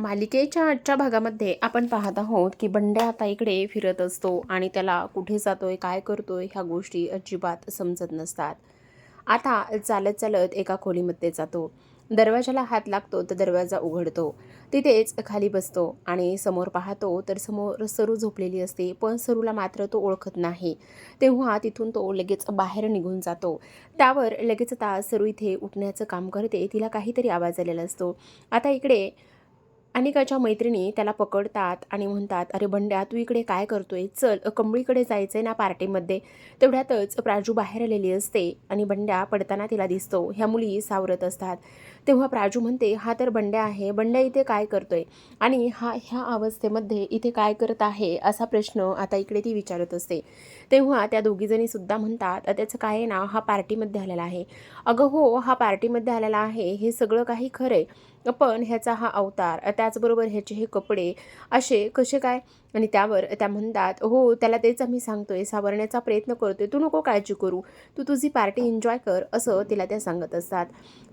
मालिकेच्या आजच्या भागामध्ये आपण पाहत आहोत की बंड्या आता इकडे फिरत असतो आणि त्याला कुठे जातोय काय करतोय ह्या गोष्टी अजिबात समजत नसतात. आता चालत चालत एका खोलीमध्ये जातो. दरवाजाला हात लागतो तर दरवाजा उघडतो. तिथेच खाली बसतो आणि समोर पाहतो तर समोर सरू झोपलेली असते पण सरूला मात्र तो ओळखत नाही. तेव्हा तिथून तो लगेच बाहेर निघून जातो. त्यावर लगेच आता सरू इथे उठण्याचं काम करते तिला काहीतरी आवाज आलेला असतो. आता इकडे अनिकाच्या मैत्रिणी त्याला पकडतात आणि म्हणतात अरे बंड्या तू इकडे काय करतोय? चल कंबळीकडे जायचं आहे ना पार्टीमध्ये. तेवढ्यातच प्राजू बाहेर आलेली असते आणि बंड्या पडताना तिला दिसतो. ह्या मुली सावरत असतात. तेव्हा प्राजू म्हणते हा तर बंड्या आहे. बंड्या इथे काय करतोय? आणि हा ह्या अवस्थेमध्ये इथे काय करत आहे? असा प्रश्न आता इकडे ती विचारत असते. तेव्हा त्या दोघीजणी सुद्धा म्हणतात त्याचं काय आहे ना हा पार्टीमध्ये आलेला आहे. अगं हो हा पार्टीमध्ये आलेला आहे. हे सगळं काही खरं आहे पण ह्याचा हा अवतार त्याचबरोबर ह्याचे हे कपडे असे कसे काय? आणि त्यावर त्या म्हणतात हो त्याला तेच आम्ही सांगतोय सावरण्याचा प्रयत्न करतोय तू नको काळजी करू तू तुझी पार्टी एन्जॉय कर असं तिला त्या सांगत असतात.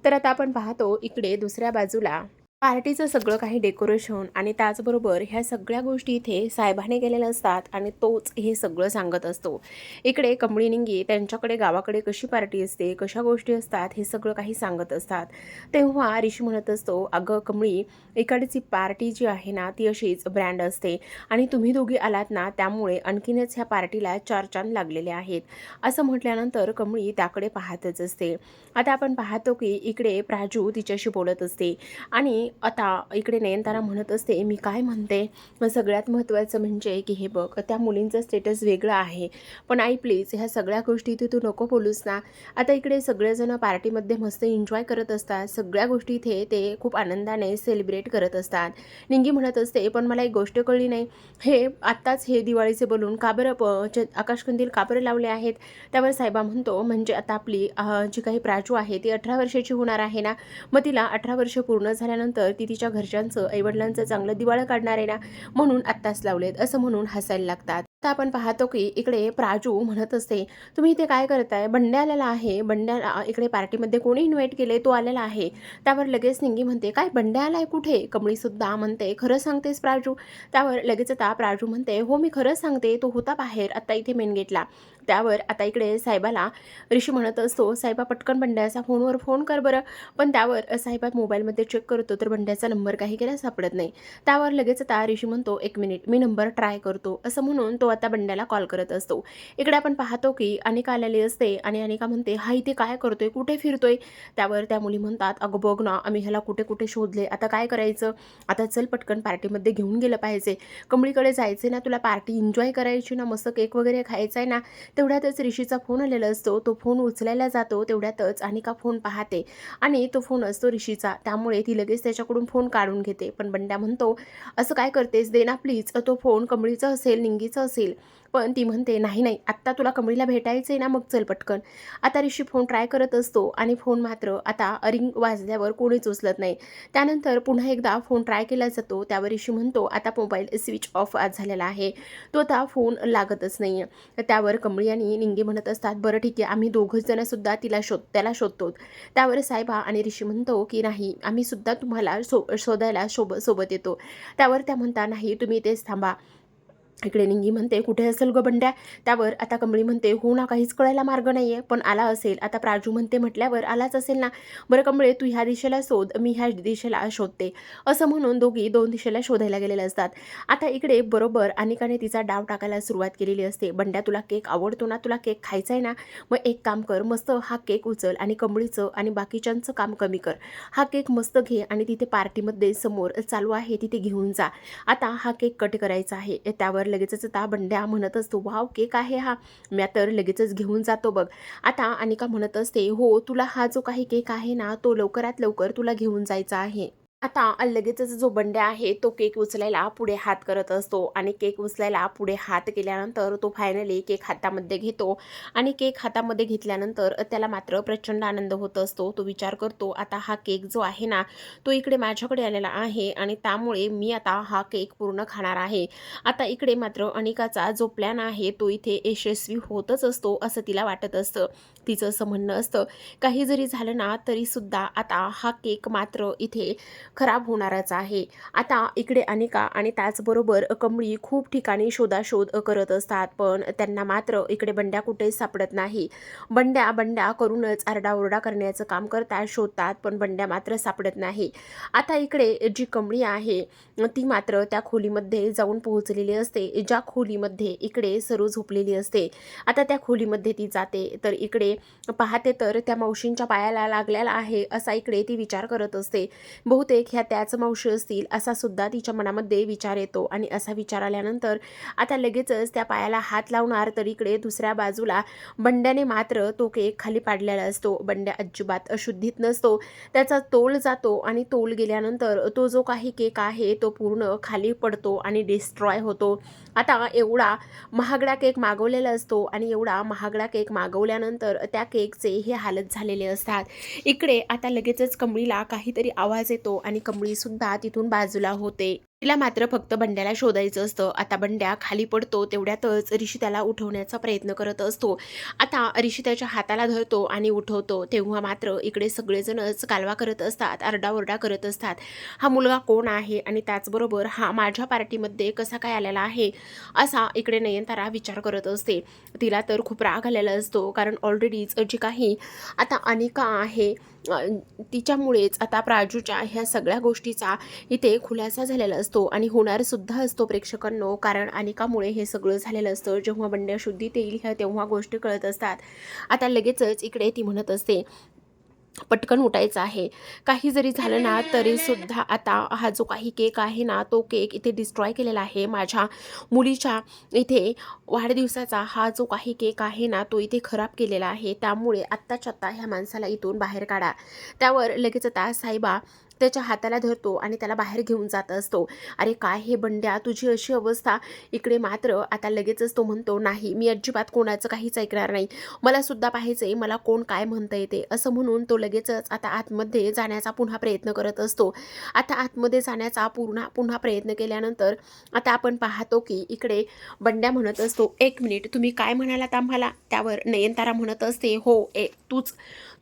तर आता आपण पाहतो इकडे दुसऱ्या बाजूला पार्टीचं सगळं काही डेकोरेशन आणि त्याचबरोबर ह्या सगळ्या गोष्टी इथे साहेबाने केलेल्या असतात आणि तोच हे सगळं सांगत असतो. इकडे कमळी निंगी त्यांच्याकडे गावाकडे कशी पार्टी असते कशा गोष्टी असतात हे सगळं काही सांगत असतात. तेव्हा ऋषी म्हणत असतो अगं कमळी इकडची पार्टी जी आहे ना ती अशीच ब्रँड असते आणि तुम्ही दोघी आलात ना त्यामुळे आणखीनच ह्या पार्टीला चार चांद लागलेले आहेत. असं म्हटल्यानंतर कमळी त्याकडे पाहतच असते. आता आपण पाहतो की इकडे प्राजू तिच्याशी बोलत असते आणि आता इकडे नयनतारा म्हणत असते मी काय म्हणते? मग सगळ्यात महत्त्वाचं म्हणजे की हे बघ त्या मुलींचं स्टेटस वेगळं आहे. पण आई प्लीज ह्या सगळ्या गोष्टी इथे तू नको बोलूस ना. आता इकडे सगळेजण पार्टीमध्ये मस्त एन्जॉय करत असतात. सगळ्या गोष्टी इथे ते खूप आनंदाने सेलिब्रेट करत असतात. निंगी म्हणत असते पण मला एक गोष्ट कळली नाही. हे आत्ताच हे दिवाळीचे बोलून का बरं प च आकाशकंदील का बरं लावले आहेत? त्यावर साहेबा म्हणतो म्हणजे आता आपली जी काही प्राजू आहे ती अठरा वर्षाची होणार आहे ना? मग तिला अठरा वर्ष पूर्ण झाल्यानंतर ती तिच्या घरच्यांचं आईवडिलांचं चांगलं दिवाळं काढणार आहे ना म्हणून आत्ताच लावलेत असं म्हणून हसायला लागतात. आता आपण पाहतो की इकडे प्राजू म्हणत असते तुम्ही इथे काय करताय? बंड्या आलेला आहे बंड्याला इकडे पार्टीमध्ये कोणी इन्व्हाइट केले? तो आलेला आहे. त्यावर लगेच निंगी म्हणते काय बंड्या आलाय कुठे? कमळीसुद्धा म्हणते खरं सांगतेस प्राजू. त्यावर लगेच आता प्राजू म्हणते हो मी खरंच सांगते तो होता बाहेर आत्ता इथे मेन गेटला त्यावर आता इकडे साहेबाला ऋषी म्हणत असतो साहेबा पटकन बंड्याचा फोनवर फोन कर बरं. पण त्यावर साहेबा मोबाईलमध्ये चेक करतो तर बंड्याचा नंबर काही केला सापडत नाही. त्यावर लगेच आता ऋषी म्हणतो एक मिनिट मी नंबर ट्राय करतो. असं म्हणून तो आता बंड्याला कॉल करत असतो. इकडे आपण पाहतो की अनेका आलेली असते आणि अनेका म्हणते हा इथे काय करतोय? कुठे फिरतोय? त्यावर त्या मुली म्हणतात अगं बघ ना आम्ही ह्याला कुठे कुठे शोधले. आता काय करायचं? आता चल पटकन पार्टीमध्ये घेऊन गेलं पाहिजे. कमळीकडे जायचे ना तुला पार्टी एन्जॉय करायची ना मस्त केक वगैरे खायचा आहे ना तेवढ्यातच ऋषीचा फोन आलेला असतो. तो फोन उचलायला जातो तेवढ्यातच अनिका फोन पाहते. आणि तो फोन असतो ऋषीचा. त्यामुळे ती लगेच त्याच्याकडून फोन काढून घेते. पण बंड्या म्हणतो असं काय करतेस? दे ना प्लीज तो फोन कमळीचा असेल निंगीचा असेल. पण ती म्हणते नाही नाही आत्ता तुला कमळीला भेटायचं आहे ना मग चल पटकन. आता ऋषी फोन ट्राय करत असतो आणि फोन मात्र आता रिंग वाजल्यावर कोणीच उचलत नाही. त्यानंतर पुन्हा एकदा फोन ट्राय केला जातो. त्यावर ऋषी म्हणतो आता मोबाईल स्विच ऑफ आज झालेला आहे. तो आता फोन लागतच नाही आहे त्यावर कमळी आणि निंगे म्हणत असतात बरं ठीक आहे आम्ही दोघंच जणसुद्धा तिला शोध त्याला शोधतो. त्यावर साहेबा आणि ऋषी म्हणतो की नाही आम्ही सुद्धा तुम्हाला शो शोधायला सोबत सोबत येतो. त्यावर त्या म्हणता नाही तुम्ही तेच थांबा. इकडे निंगी म्हणते कुठे असेल ग बंड्या? त्यावर आता कमळी म्हणते हो ना काहीच कळायला मार्ग नाही आहे पण आला असेल. आता प्राजू म्हणते म्हटल्यावर आलाच असेल ना. बरं कमळे तू ह्या दिशेला शोध मी ह्या दिशेला शोधते. असं म्हणून दोघी दोन दिशेला शोधायला गेलेले असतात. आता इकडे बरोबर अनिकाने तिचा डाव टाकायला सुरुवात केलेली असते. बंड्या तुला केक आवडतो ना? तुला केक खायचा आहे ना? मग एक काम कर मस्त हा केक उचल आणि कमळीचं आणि बाकीच्यांचं काम कमी कर. हा केक मस्त घे आणि तिथे पार्टीमध्ये समोर चालू आहे तिथे घेऊन जा. आता हा केक कट करायचा आहे त्यावर लगेचच ताबंड्या म्हणत असतो वाव केक आहे हा. म्या तर लगेचच घेऊन जातो बघ. आता अनिका म्हणत असते हो तुला हा जो काही केक आहे ना तो लवकरात लवकर तुला घेऊन जायचा आहे. आता लगेचच जो बंड्या आहे तो केक उचलायला पुढे हात करत असतो आणि केक उचलायला पुढे हात केल्यानंतर तो फायनली केक हातामध्ये घेतो आणि केक हातामध्ये घेतल्यानंतर त्याला मात्र प्रचंड आनंद होत असतो. तो विचार करतो आता हा केक जो आहे ना तो इकडे माझ्याकडे आलेला आहे आणि त्यामुळे मी आता हा केक पूर्ण खाणार आहे. आता इकडे मात्र अनिकाचा जो प्लॅन आहे तो इथे यशस्वी होतच असतो असं तिला वाटत असतं. तिचं असं म्हणणं असतं. काही जरी झालं ना तरीसुद्धा आता हा केक मात्र इथे खराब होणारच आहे. आता इकडे अनिका आणि त्याचबरोबर कमळी खूप ठिकाणी शोधाशोध करत असतात पण त्यांना मात्र इकडे बंड्या कुठेच सापडत नाही. बंड्या बंड्या करूनच आरडाओरडा करण्याचं काम करतात शोधतात पण बंड्या मात्र सापडत नाही. आता इकडे जी कमळी आहे ती मात्र त्या खोलीमध्ये जाऊन पोहोचलेली असते. ज्या खोलीमध्ये इकडे सरू झोपलेली असते आता त्या खोलीमध्ये ती जाते. तर इकडे पाहते तर त्या मावशींच्या पायाला लागलेला आहे असा इकडे ती विचार करत असते. बहुतेक ह्या त्याच मावशी असतील असा सुद्धा तिच्या मनामध्ये विचार येतो आणि असा विचार आल्यानंतर आता लगेचच त्या पायाला हात लावणार तर इकडे दुसऱ्या बाजूला बंड्याने मात्र तो केक खाली पाडलेला असतो. बंड्या अजिबात अशुद्धीत नसतो. त्याचा तोल जातो आणि तोल गेल्यानंतर तो जो काही केक आहे तो पूर्ण खाली पडतो आणि डिस्ट्रॉय होतो. आता एवढा महागडा केक मागवलेला असतो आणि एवढा महागडा केक मागवल्यानंतर त्या केकचे हे हालत झालेले असतात. इकडे आता लगेचच कमळीला काहीतरी आवाज येतो आणि कमळीसुद्धा तिथून बाजूला होते. तिला मात्र फक्त बंड्याला शोधायचं असतं. आता बंड्या खाली पडतो तेवढ्यातच ऋषी त्याला उठवण्याचा प्रयत्न करत असतो. आता ऋषी त्याच्या हाताला धरतो आणि उठवतो. तेव्हा मात्र इकडे सगळेजणच कालवा करत असतात आरडाओरडा करत असतात. हा मुलगा कोण आहे आणि त्याचबरोबर हा माझ्या पार्टीमध्ये कसा काय आलेला आहे असा इकडे नयनतारा विचार करत असते. तिला तर खूप राग आलेला असतो कारण ऑलरेडीच जी काही आता अनिका आहे तिच्यामुळेच आता प्राजूच्या ह्या सगळ्या गोष्टीचा इथे खुलासा झालेला असतो आणि होणारसुद्धा असतो प्रेक्षकांनो कारण अनिकामुळे हे सगळं झालेलं असतं. जेव्हा बंड्या शुद्धीत येईल ह्या तेव्हा गोष्टी कळत असतात. आता लगेचच इकडे ती म्हणत असते पटकन उठायचं आहे. काही जरी झालं ना तरी सुद्धा आता हा जो काही केक आहे ना तो केक इथे डिस्ट्रॉय केलेला आहे. माझ्या मुलीच्या इथे वाढदिवसाचा हा जो काही केक आहे ना तो इथे खराब केलेला आहे. त्यामुळे आत्ताच्या आत्ता ह्या माणसाला इथून बाहेर काढा. त्यावर लगेच आता साहेबा त्याच्या हाताला धरतो आणि त्याला बाहेर घेऊन जात असतो. अरे काय हे बंड्या? तुझी अशी अवस्था. इकडे मात्र आता लगेचच तो म्हणतो नाही मी अजिबात कोणाचं काहीच ऐकणार नाही. मला सुद्धा पाहायचंय मला कोण काय म्हणता येते. असं म्हणून तो लगेचच आता आतमध्ये जाण्याचा पुन्हा प्रयत्न करत असतो. आता आतमध्ये जाण्याचा पुन्हा पुन्हा प्रयत्न केल्यानंतर आता आपण पाहतो की इकडे बंड्या म्हणत असतो एक मिनिट तुम्ही काय म्हणालात आम्हाला? त्यावर नयनतारा म्हणत असते हो ए तूच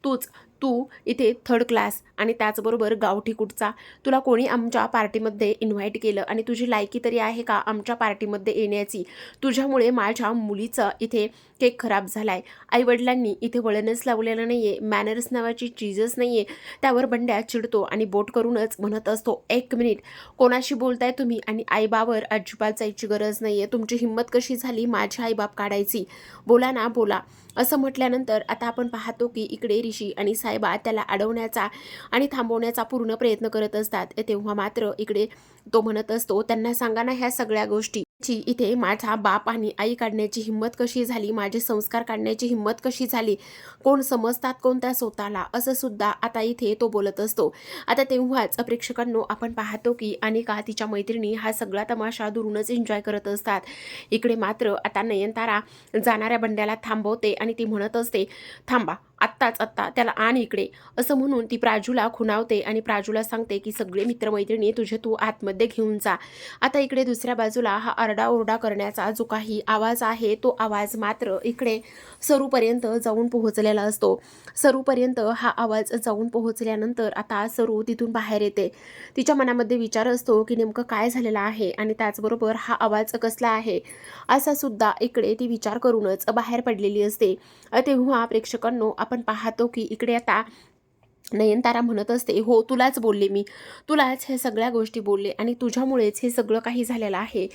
तूच तू इथे थर्ड क्लास आणि त्याचबरोबर गावठी कुठचा? तुला कोणी आमच्या पार्टीमध्ये इन्व्हाइट केलं आणि तुझी लायकी तरी आहे का आमच्या पार्टीमध्ये येण्याची? तुझ्यामुळे माझ्या मुलीचा इथे केक खराब झाला आहे आईवडिलांनी इथे वळणच लावलेलं नाही आहे मॅनर्स नावाची चीजच नाही आहे त्यावर बंड्या चिडतो आणि बोट करूनच म्हणत असतो एक मिनिट कोणाशी बोलताय तुम्ही? आणि आईबावर अजिबात जायची गरज नाही आहे तुमची हिंमत कशी झाली माझी आईबाप काढायची? बोला ना बोला. असं म्हटल्यानंतर आता आपण पाहतो की इकडे ऋषी आणि साहेबा त्याला अडवण्याचा आणि थांबवण्याचा पूर्ण प्रयत्न करत असतात. तेव्हा मात्र इकडे तो म्हणत असतो त्यांना सांगा ना ह्या सगळ्या गोष्टी. ची इथे माझा बाप आणि आई काढण्याची हिंमत कशी झाली? माझे संस्कार काढण्याची हिंमत कशी झाली? कोण समजतात कोणत्या स्वतःला? असं सुद्धा आता इथे तो बोलत असतो. आता तेव्हाच प्रेक्षकांनो आपण पाहतो की अनिका तिच्या मैत्रिणी हा सगळा तमाशा दुरूनच एन्जॉय करत असतात. इकडे मात्र आता नयनतारा जाणाऱ्या बंड्याला थांबवते आणि ती म्हणत असते थांबा आत्ताच आत्ता त्याला आण इकडे. असं म्हणून ती प्राजूला खुणावते आणि प्राजूला सांगते की सगळे मित्रमैत्रिणी तुझे तू आतमध्ये घेऊन जा. आता इकडे दुसऱ्या बाजूला हा आरडाओरडा करण्याचा जो काही आवाज आहे तो आवाज मात्र इकडे सरूपर्यंत जाऊन पोहोचलेला असतो. सरूपर्यंत हा आवाज जाऊन पोहोचल्यानंतर आता सरू तिथून बाहेर येते. तिच्या मनामध्ये विचार असतो की नेमकं काय झालेलं आहे आणि त्याचबरोबर हा आवाज कसला आहे? असा सुद्धा इकडे ती विचार करूनच बाहेर पडलेली असते. तेव्हा प्रेक्षकांनो आपण आपण पाहतो की इकडे आता नयनतारा म्हणत असते हो तुलाच बोलले मी. तुलाच हे सगळ्या गोष्टी बोलले आणि तुझ्यामुळेच हे सगळं काही झालेलं आहे.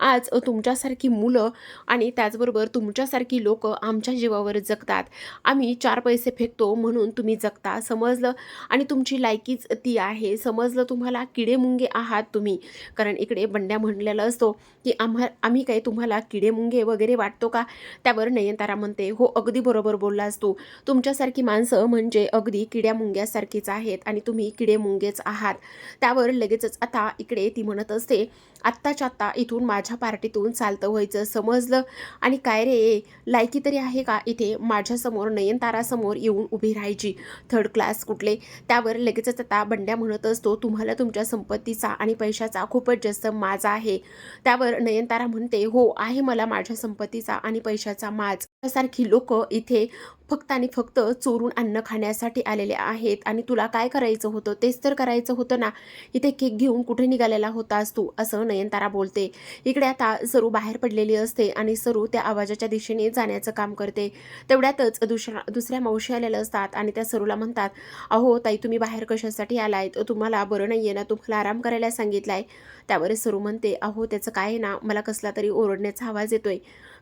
आज तुमच्यासारखी मुलं आणि त्याचबरोबर तुमच्यासारखी लोक आमच्या जीवावर जगतात. आम्ही चार पैसे फेकतो म्हणून तुम्ही जगता. समजलं? आणि तुमची लायकीच ती आहे. समजलं तुम्हाला? किडेमुंगे आहात तुम्ही. कारण इकडे बंड्या म्हणलेलं असतो की आम्हा आम्ही काय तुम्हाला किडेमुंगे वगैरे वाटतो का? त्यावर नयनतारा म्हणते हो अगदी बरोबर बोललास तू. तुमच्यासारखी माणसं म्हणजे अगदी किड्या मुंग्यासारखीच आहेत आणि तुम्ही किडे मुंगेच आहात. त्यावर लगेचच आता इकडे ती म्हणत असते आत्ताच्या आत्ता इथून माझ्या पार्टीतून चालतं व्हायचं समजलं? आणि काय रे लायकी तरी आहे का इथे? माझ्यासमोर नयनतारासमोर येऊन उभी राहायची. थर्ड क्लास कुठले? त्यावर लगेचच आता बंड्या म्हणत असतो तुम्हाला तुमच्या संपत्तीचा आणि पैशाचा खूपच जास्त माज आहे. त्यावर नयनतारा म्हणते हो आहे मला माझ्या संपत्तीचा आणि पैशाचा माज. सारखी लोक इथे फक्त आणि फक्त चोरून अन्न खाण्यासाठी आलेले आहेत. आणि तुला काय करायचं होतं? तेच तर करायचं होतं ना. इथे केक घेऊन कुठे निघालेला होतास तू? असं नयनतारा बोलते. इकडे आता सरू बाहेर पडलेली असते आणि सरू त्या आवाजाच्या दिशेने जाण्याचं काम करते. तेवढ्यातच दुसऱ्या दुसऱ्या मावशी आलेल्या असतात आणि त्या सरूला म्हणतात अहो ताई तुम्ही बाहेर कशासाठी आलायत? तुम्हाला बरं नाही आहे ना? तुम्हाला आराम करायला सांगितलाय. त्यावर सरू म्हणते अहो त्याचं काय आहे ना? मला कसला तरी ओरडण्याचा आवाज येतोय.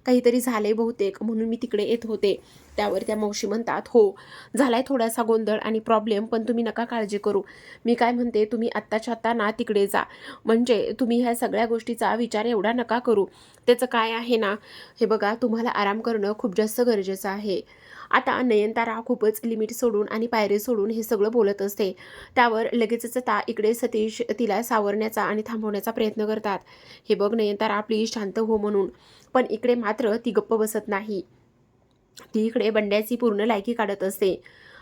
काहीतरी झालंय बहुतेक म्हणून मी तिकडे येत होते. त्यावर त्या मावशी म्हणतात हो झालाय थोडासा गोंधळ आणि प्रॉब्लेम पण तुम्ही नका काळजी करू. मी काय म्हणते तुम्ही आत्ताच्या आत्ता ना तिकडे जा. म्हणजे तुम्ही ह्या सगळ्या गोष्टीचा विचार एवढा नका करू. त्याचं काय आहे ना? हे बघा तुम्हाला आराम करणं खूप जास्त गरजेचं आहे. आता नयनतारा खूपच लिमिट सोडून आणि पायरी सोडून हे सगळं बोलत असते. त्यावर लगेचच ता इकडे सतीश तिला सावरण्याचा आणि थांबवण्याचा प्रयत्न करतात. हे बघ नयनतारा प्लीज शांत हो म्हणून. पण इकडे मात्र ती गप्प बसत नाही. ती इकडे बंड्याची पूर्ण लायकी काढत असते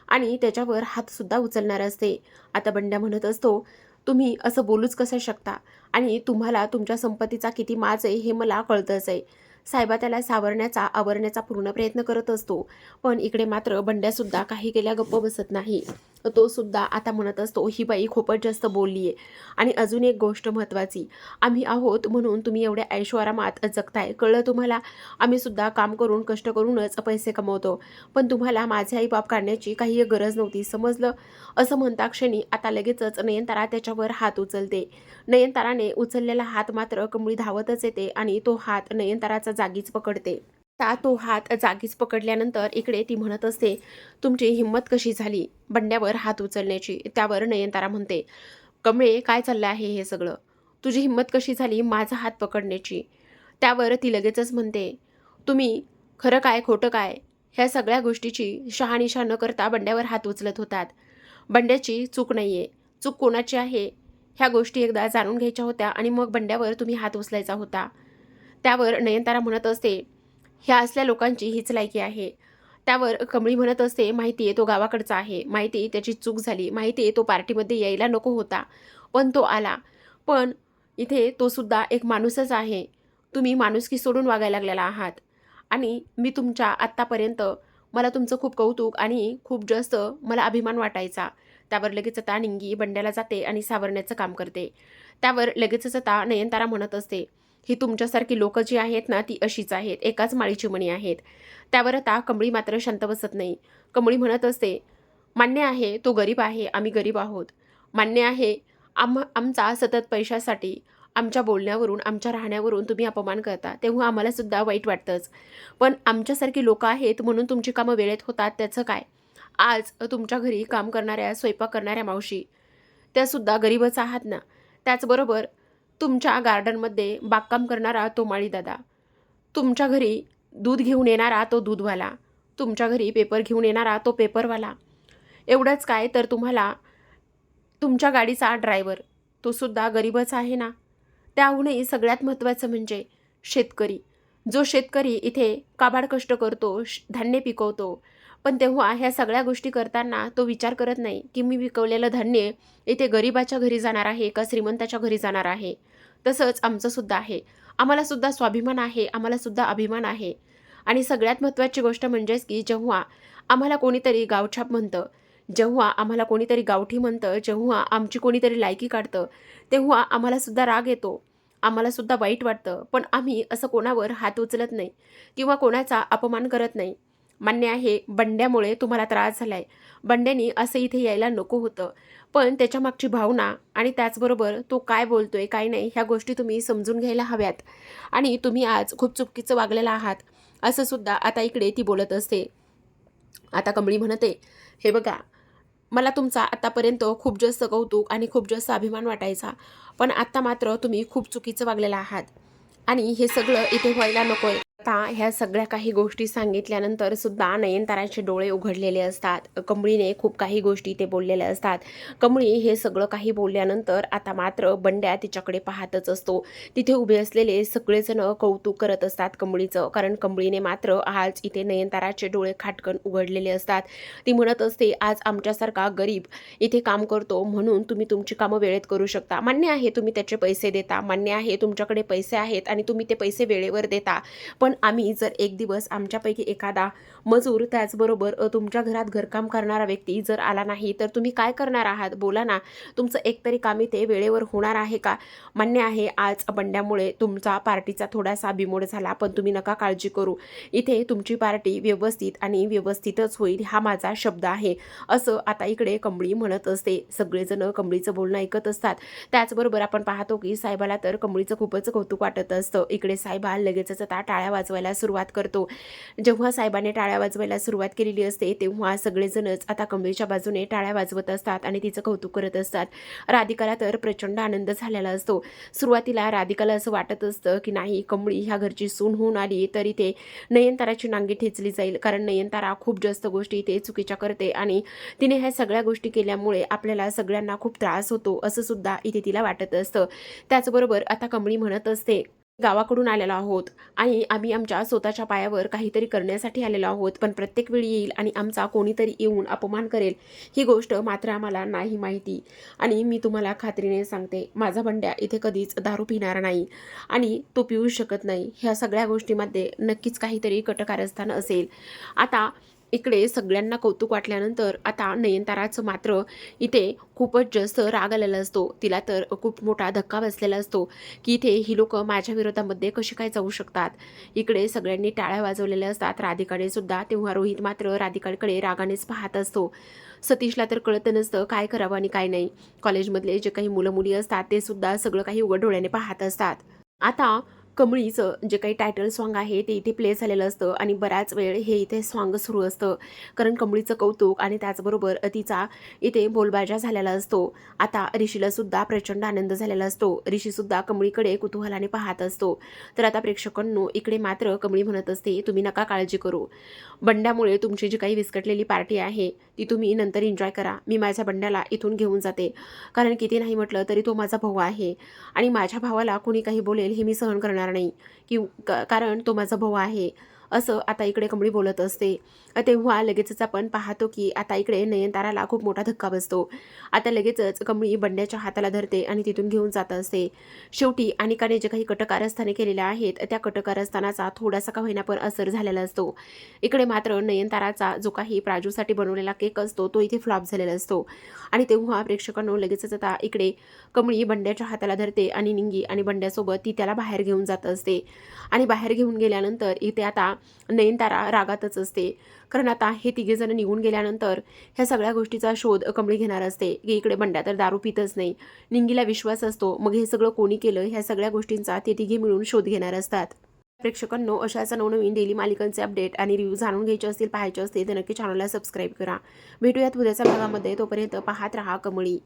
आणि त्याच्यावर हातसुद्धा उचलणार असते. आता बंड्या म्हणत असतो तुम्ही असं बोलूच कसं शकता? आणि तुम्हाला तुमच्या संपत्तीचा किती माज आहे हे मला कळतंच आहे. साहेबा त्याला सावरण्याचा आवरण्याचा पूर्ण प्रयत्न करत असतो. पण इकडे मात्र बंड्यासुद्धा काही केल्या गप्प बसत नाही. तो सुद्धा आता म्हणत असतो ही बाई खूपच जास्त बोलली आहे आणि अजून एक गोष्ट महत्त्वाची आम्ही आहोत म्हणून तुम्ही एवढ्या ऐशोआरामात जगताय. कळलं तुम्हाला? आम्ही सुद्धा काम करून कष्ट करूनच पैसे कमवतो. पण तुम्हाला माझे आई बाप काढण्याची काही गरज नव्हती समजलं? असं म्हणता क्षणी आता लगेचच नयनतारा त्याच्यावर हात उचलते. नयनताराने उचललेला हात मात्र कमळी धावतच येते आणि तो हात नयनताराचा जागीच पकडते. ता तो हात जागीच पकडल्यानंतर इकडे ती म्हणत असते तुमची हिंमत कशी झाली? बंड्यावर हात उचलण्याची. त्यावर नयनतारा म्हणते कमळे काय चाललं आहे हे सगळं? तुझी हिंमत कशी झाली माझा हात पकडण्याची? त्यावर ती लगेचच म्हणते तुम्ही खरं काय खोटं काय? ह्या सगळ्या गोष्टीची शहानिशा न करता बंड्यावर हात उचलत होतात. बंड्याची चूक नाही आहे चूक कोणाची आहे? ह्या गोष्टी एकदा जाणून घ्यायच्या होत्या आणि मग बंड्यावर तुम्ही हात उचलायचा होता. त्यावर नयनतारा म्हणत असते ह्या असल्या लोकांची हीच लायकी आहे. त्यावर कमळी म्हणत असते माहिती आहे तो गावाकडचा आहे. माहिती आहे त्याची चूक झाली. माहिती आहे तो पार्टीमध्ये यायला नको होता. पण तो आला. पण इथे तो सुद्धा एक माणूसच आहे. तुम्ही माणुसकी सोडून वागायला लागलेला आहात. आणि मी तुमच्या आत्तापर्यंत मला तुमचं खूप कौतुक आणि खूप जास्त मला अभिमान वाटायचा. त्यावर लगेच ता निंगी बंड्याला जाते आणि सावरण्याचं काम करते. त्यावर लगेचच ता नयनतारा म्हणत असते ही तुमच्यासारखी लोकं जी आहेत ना ती अशीच आहेत. एकाच माळीची मणी आहेत. त्यावर आता कमळी मात्र शांत बसत नाही. कमळी म्हणत असते मान्य आहे तो गरीब आहे आम्ही गरीब आहोत. मान्य आहे आम आमचा सतत पैशासाठी आमच्या बोलण्यावरून आमच्या राहण्यावरून तुम्ही अपमान करता. तेव्हा आम्हालासुद्धा वाईट वाटतंच. पण आमच्यासारखी लोकं आहेत म्हणून तुमची कामं वेळेत होतात त्याचं काय? आज तुमच्या घरी काम करणाऱ्या स्वयंपाक करणाऱ्या मावशी त्यासुद्धा गरीबच आहात ना? त्याचबरोबर तुमच्या गार्डनमध्ये बागकाम करणारा तो माळीदादा तुमच्या घरी दूध घेऊन येणारा तो दूधवाला. तुमच्या घरी पेपर घेऊन येणारा तो पेपरवाला एवढंच काय तर तुम्हाला तुमच्या गाडीचा ड्रायव्हर तो सुद्धा गरीबच आहे ना? त्याहूनही सगळ्यात महत्त्वाचं म्हणजे शेतकरी. जो शेतकरी इथे काबाड कष्ट करतो धान्य पिकवतो पण तेव्हा ह्या सगळ्या गोष्टी करताना तो विचार करत नाही की मी विकवलेलं धान्य इथे गरिबाच्या घरी जाणार आहे का श्रीमंताच्या घरी जाणार आहे? तसंच आमचंसुद्धा आहे. आम्हालासुद्धा स्वाभिमान आहे आम्हालासुद्धा अभिमान आहे. आणि सगळ्यात महत्त्वाची गोष्ट म्हणजेच की जेव्हा आम्हाला कोणीतरी गावछाप म्हणतं जेव्हा आम्हाला कोणीतरी गावठी म्हणतं जेव्हा आमची कोणीतरी लायकी काढतं तेव्हा आम्हालासुद्धा राग येतो. आम्हालासुद्धा वाईट वाटतं. पण आम्ही असं कोणावर हात उचलत नाही किंवा कोणाचा अपमान करत नाही. मान्य आहे बंड्यामुळे तुम्हाला त्रास झाला आहे बंड्यानी असं इथे यायला नको होतं. पण त्याच्यामागची भावना आणि त्याचबरोबर तो काय बोलतोय काय नाही ह्या गोष्टी तुम्ही समजून घ्यायला हव्यात. आणि तुम्ही आज खूप चुकीचं वागलेला आहात असं सुद्धा आता इकडे ती बोलत असते. आता कमळी म्हणते हे बघा मला तुमचा आत्तापर्यंत खूप जास्त कौतुक आणि खूप जास्त अभिमान वाटायचा पण आत्ता मात्र तुम्ही खूप चुकीचं वागलेला आहात. आणि हे सगळं इथे व्हायला नको आहे आता ह्या सगळ्या काही गोष्टी सांगितल्यानंतर सुद्धा नयनताराचे डोळे उघडलेले असतात. कमळीने खूप काही गोष्टी ते बोललेल्या असतात. कमळी हे सगळं काही बोलल्यानंतर आता मात्र बंड्या तिच्याकडे पाहतच असतो. तिथे उभे असलेले सगळेजण कौतुक करत असतात कमळीचं. कारण कमळीने मात्र आज इथे नयनताराचे डोळे खाटकन उघडलेले असतात. ती म्हणत असते आज आमच्यासारखा गरीब इथे काम करतो म्हणून तुम्ही तुमची कामं वेळेत करू शकता. मान्य आहे तुम्ही त्याचे पैसे देता. मान्य आहे तुमच्याकडे पैसे आहेत आणि तुम्ही ते पैसे वेळेवर देता. पण आम्ही जर एक दिवस आमच्यापैकी एखादा मजूर त्याचबरोबर तुमच्या घरात घरकाम करणारा व्यक्ती जर आला नाही तर तुम्ही काय करणार आहात? बोला ना. तुमचं एकतरी काम इथे वेळेवर होणार आहे का? मान्य आहे आज बंड्यामुळे तुमचा पार्टीचा थोडासा बिमोड झाला पण तुम्ही नका काळजी करू. इथे तुमची पार्टी व्यवस्थित आणि व्यवस्थितच होईल हा माझा शब्द आहे. असं आता इकडे कंबळी म्हणत असते. सगळेजण कंबळीचं बोलणं ऐकत असतात. त्याचबरोबर आपण पाहतो की साहेबाला तर कंबळीचं खूपच कौतुक वाटत असतं. इकडे साहेबा लगेचच आता टाळ्या वाजवायला सुरुवात करतो. जेव्हा साहेबाने टाळ्या वाजवायला सुरुवात केलेली असते तेव्हा सगळेजणच आता कमळीच्या बाजूने टाळ्या वाजवत असतात आणि तिचं कौतुक करत असतात. राधिकाला तर प्रचंड आनंद झालेला असतो. सुरुवातीला राधिकाला असं वाटत असतं की नाही कमळी ह्या घरची सून होऊन आली तर इथे नयनताराची नांगी ठेचली जाईल कारण नयनतारा खूप जास्त गोष्टी इथे चुकीच्या करते आणि तिने ह्या सगळ्या गोष्टी केल्यामुळे आपल्याला सगळ्यांना खूप त्रास होतो असं सुद्धा इथे तिला वाटत असतं. त्याचबरोबर आता कमळी म्हणत असते गावाकडून आलेलो आहोत आणि आम्ही आमच्या स्वतःच्या पायावर काहीतरी करण्यासाठी आलेलो आहोत. पण प्रत्येक वेळी येईल आणि आमचा कोणीतरी येऊन अपमान करेल ही गोष्ट मात्र आम्हाला नाही माहिती. आणि मी तुम्हाला खात्रीने सांगते माझा बंड्या इथे कधीच दारू पिणार नाही आणि तो पिऊ शकत नाही. ह्या सगळ्या गोष्टीमध्ये नक्कीच काहीतरी कटकारस्थान असेल. आता इकडे सगळ्यांना कौतुक वाटल्यानंतर आता नयनताराचं मात्र इथे खूपच जास्त राग आलेला असतो. तिला तर खूप मोठा धक्का बसलेला असतो की इथे ही लोकं माझ्या विरोधामध्ये कशी काय जाऊ शकतात? इकडे सगळ्यांनी टाळ्या वाजवलेल्या असतात. राधिकाने सुद्धा तेव्हा रोहित मात्र राधिकाकडे रागानेच पाहत असतो. सतीशला तर कळत नसतं काय करावं आणि काय नाही. कॉलेजमधले जे काही मुलं मुली असतात ते सुद्धा सगळं काही उघड डोळ्याने पाहत असतात. आता कमळीचं जे काही टायटल सॉन्ग आहे ते इथे प्ले झालेलं असतं आणि बराच वेळ हे इथे सॉन्ग सुरू असतं. कारण कमळीचं कौतुक आणि त्याचबरोबर तिचा इथे बोलबाजा झालेला असतो. आता ऋषीलासुद्धा प्रचंड आनंद झालेला असतो. ऋषीसुद्धा कमळीकडे कुतूहलाने पाहत असतो. तर आता प्रेक्षकांनो इकडे मात्र कमळी म्हणत असते तुम्ही नका काळजी करू. बंड्यामुळे तुमची जी काही विस्कटलेली पार्टी आहे ती तुम्ही नंतर एन्जॉय करा. मी माझ्या बंड्याला इथून घेऊन जाते. कारण किती नाही म्हटलं तरी तो माझा भाऊ आहे. आणि माझ्या भावाला कुणी काही बोलेल हे मी सहन करणार नाही. की क- कारण तो माझा भाऊ आहे. असं आता इकडे कमळी बोलत असते. तेव्हा लगेचच आपण पाहतो की आता इकडे नयनताराला खूप मोठा धक्का बसतो. आता लगेचच कमळी बंड्याच्या हाताला धरते आणि तिथून घेऊन जात असते. शेवटी अनिकाने जे काही कटकारस्थाने केलेल्या आहेत त्या कटकारस्थानाचा थोडासा का होईना पण असर झालेला असतो. इकडे मात्र नयनताराचा जो काही प्राजूसाठी बनवलेला केक असतो तो इथे फ्लॉप झालेला असतो. आणि तेव्हा प्रेक्षकांनो लगेचच आता इकडे कमळी बंड्याच्या हाताला धरते आणि निंगी आणि बंड्यासोबत ती त्याला बाहेर घेऊन जात असते. आणि बाहेर घेऊन गेल्यानंतर इथे आता नयनतारा रागातच असते. कारण आता हे तिघेजण निघून गेल्यानंतर ह्या सगळ्या गोष्टीचा शोध कमळी घेणार असते. की इकडे बंड्या तर दारू पितच नाही. निंगीला विश्वास असतो. मग हे सगळं कोणी केलं? ह्या सगळ्या गोष्टींचा ते तिघे मिळून शोध घेणार असतात. प्रेक्षकांनो अशाच नवनवीन डेली मालिकांचे अपडेट आणि रिव्ह्यू जाणून घ्यायचे असतील पाहायचे असतील तर नक्की चॅनलला सबस्क्राईब करा. भेटूयात उद्याच्या भागामध्ये. तोपर्यंत पाहत रहा कमळी.